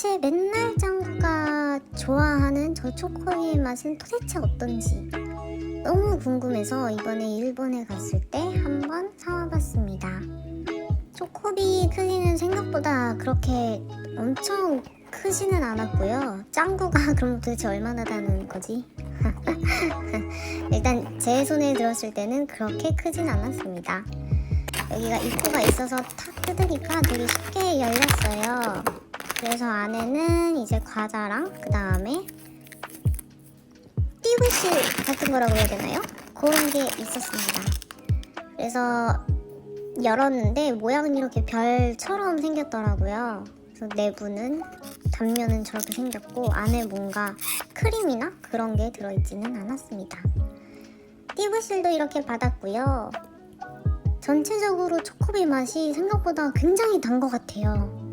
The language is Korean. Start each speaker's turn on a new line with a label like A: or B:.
A: 도대체 맨날 짱구가 좋아하는 저 초코의 맛은 도대체 어떤지 너무 궁금해서 이번에 일본에 갔을 때 한번 사와봤습니다. 초코비 크기는 생각보다 그렇게 엄청 크지는 않았고요. 짱구가 그럼 도대체 얼마나 다는 거지? 일단 제 손에 들었을 때는 그렇게 크진 않았습니다. 여기가 입구가 있어서 탁 뜯으니까 되게 쉽게 열렸어요. 그래서 안에는 이제 과자랑 그 다음에 띠부실 같은 거라고 해야 되나요? 그런 게 있었습니다. 그래서 열었는데 모양은 이렇게 별처럼 생겼더라고요. 그래서 내부는 단면은 저렇게 생겼고 안에 뭔가 크림이나 그런 게 들어있지는 않았습니다. 띠부실도 이렇게 받았고요. 전체적으로 초코비 맛이 생각보다 굉장히 단 것 같아요.